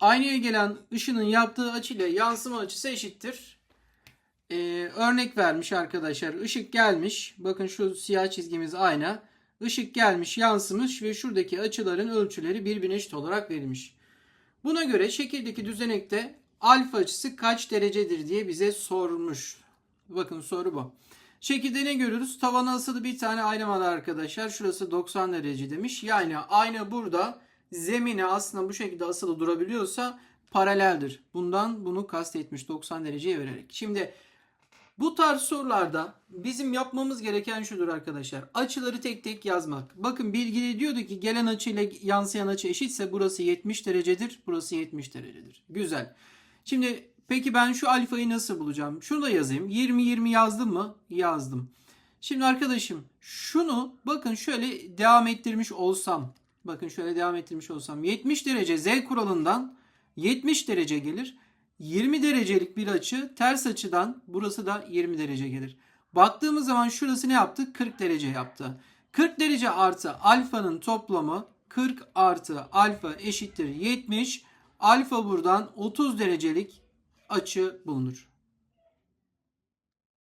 Aynaya gelen ışının yaptığı açı ile yansıma açısı eşittir. Ee, örnek vermiş arkadaşlar. Işık gelmiş. Bakın şu siyah çizgimiz ayna. Işık gelmiş, yansımış ve şuradaki açıların ölçüleri birbirine eşit olarak verilmiş. Buna göre şekildeki düzenekte alfa açısı kaç derecedir diye bize sormuş. Bakın soru bu. Şekilde ne görüyoruz? Tavana asılı bir tane ayna var arkadaşlar. Şurası 90 derece demiş. Yani ayna burada zemine aslında bu şekilde asılı durabiliyorsa paraleldir. Bundan bunu kastetmiş 90 dereceye vererek. Şimdi bu tarz sorularda bizim yapmamız gereken şudur arkadaşlar. Açıları tek tek yazmak. Bakın bilgili diyordu ki gelen açı ile yansıyan açı eşitse burası 70 derecedir. Burası 70 derecedir. Güzel. Şimdi peki ben şu alfayı nasıl bulacağım? Şunu da yazayım. 20 20 yazdım mı? Yazdım. Şimdi arkadaşım şunu bakın şöyle devam ettirmiş olsam. Bakın şöyle devam ettirmiş olsam. 70 derece Z kuralından 70 derece gelir. 20 derecelik bir açı ters açıdan burası da 20 derece gelir. Baktığımız zaman şurası ne yaptı? 40 derece yaptı. 40 derece artı alfanın toplamı 40 artı alfa eşittir 70. Alfa buradan 30 derecelik açı bulunur.